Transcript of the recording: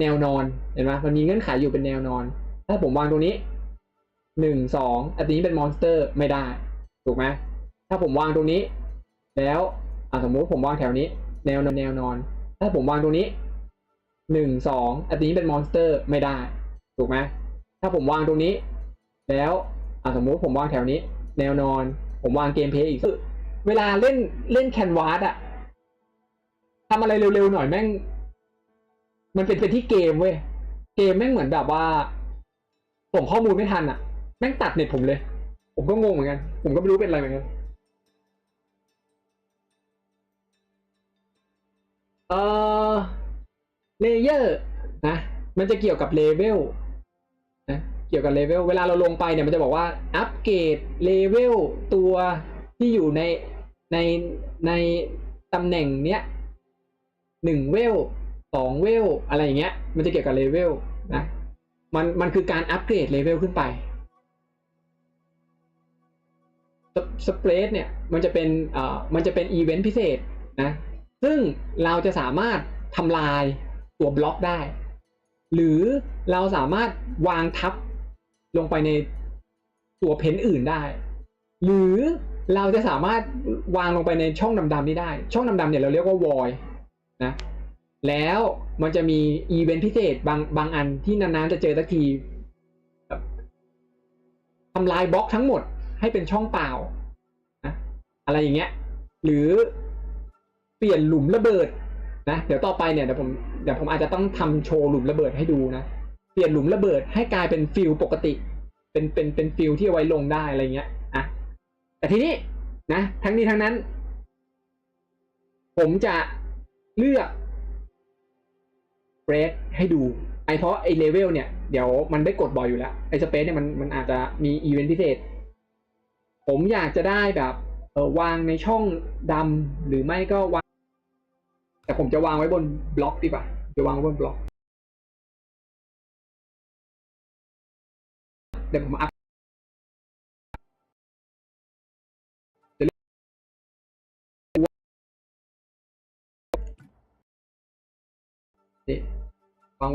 แนวนอนเห็นไหมมันมีเงื่อนไขอยู่เป็นแนวนอน ถ้าผมวางตรงนี้หนึ่งสองอันนี้เป็นมอนสเตอร์ไม่ได้ ถูกไหมถ้าผมวางตรงนี้ แล้วอะสมมุติผมวางแถวนี้ แนวนอนแนวนอน ถ้าผมวางตรงนี้หนึ่งสองอันนี้เป็นมอนสเตอร์ไม่ได้ ถูกไหมถ้าผมวางตรงนี้ แล้วอะสมมุติผมวางแถวนี้ แนวนอน ผมวางเกมเพลย์อีกเวลาเล่นเล่นแคนวาสอะทำอะไรเร็วๆหน่อยแม่ง มันเป็นเป็นที่เกมเว้ย เกมแม่งเหมือนแบบว่า ผมข้อมูลไม่ทันอะแม่งตัดเน็ตผมเลย ผมก็งงเหมือนกัน ผมก็ไม่รู้เป็นอะไรเหมือนกัน เออเลเยอร์นะ มันจะเกี่ยวกับเลเวลนะ เกี่ยวกับเลเวล เวลาเราลงไปเนี่ยมันจะบอกว่า อัปเกรดเลเวลตัวที่อยู่ในในในตำแหน่งเนี้ยหนึ่งเวล สองเวลอะไรอย่างเงี้ย มันจะเกี่ยวกับเลเวลนะ มันมันคือการอัปเกรดเลเวลขึ้นไปสเปรดเนี่ยมันจะเป็นเอ่อมันจะเป็นอีเวนต์พิเศษนะ ซึ่งเราจะสามารถทำลายตัวบล็อกได้ หรือเราสามารถวางทับลงไปในตัวเพนอื่นได้ หรือเราจะสามารถวางลงไปในช่องดำๆนี้ได้ ช่องดำๆเนี่ยเราเรียกว่า void นะ แล้วมันจะมีอีเวนต์พิเศษบางบางอันที่นานๆจะเจอสักทีทำลายบล็อกทั้งหมดให้เป็นช่องเปล่านะอะไรอย่างเงี้ย หรือเปลี่ยนหลุมระเบิดนะเดี๋ยวต่อไปเนี่ยเดี๋ยวผมเดี๋ยวผมอาจจะต้องทำโชว์หลุมระเบิดให้ดูนะเปลี่ยนหลุมระเบิดให้กลายเป็นฟิลปกติ เป็นเป็นเป็นฟิลที่เอาไว้ลงได้อะไรเงี้ยอะแต่ทีนี้นะ ทั้งนี้ทั้งนั้น ผมจะเลือก รดให้ดูไอเพราะไอเลเวลเนี่ยเดี๋ยวมันได้กดบ่อยอยู่แล้วไอสเปซเนี่ยมันมันอาจจะมีอีเวนต์พิเศษ ผมอยากจะได้แบบเออวางในช่องดำหรือไม่ก็วาง แต่ผมจะวางไว้บนบล็อกดีกว่าจะวางไว้บนบล็อกเดี๋ยวผมอัพนี่ วา